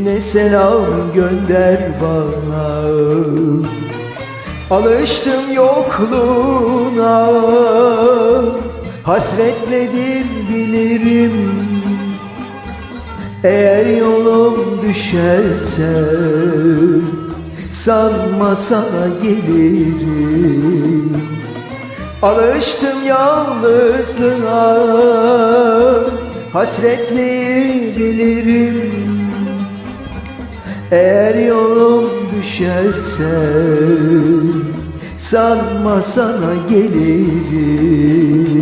Ne selam gönder bana. Alıştım yokluğuna. Hasretledir bilirim. Eğer yolum düşerse sanma sana gelirim. Alıştım yalnızlığa hasretli bilirim Eğer yolum düşerse sanma sana gelirim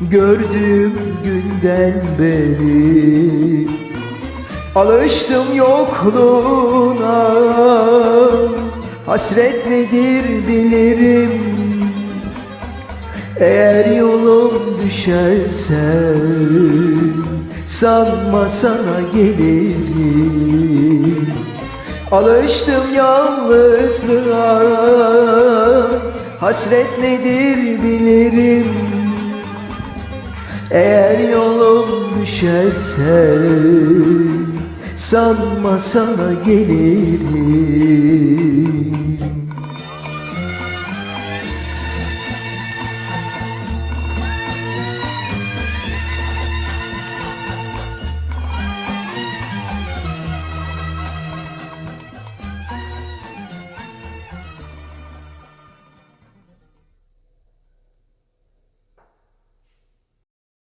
Gördüğüm günden beri. Alıştım yokluğuna. Hasret nedir bilirim. Eğer yolum düşerse Sanma sana gelirim. Alıştım yalnızlığa. Hasret nedir bilirim Eğer yolum düşerse Sanma sana gelirim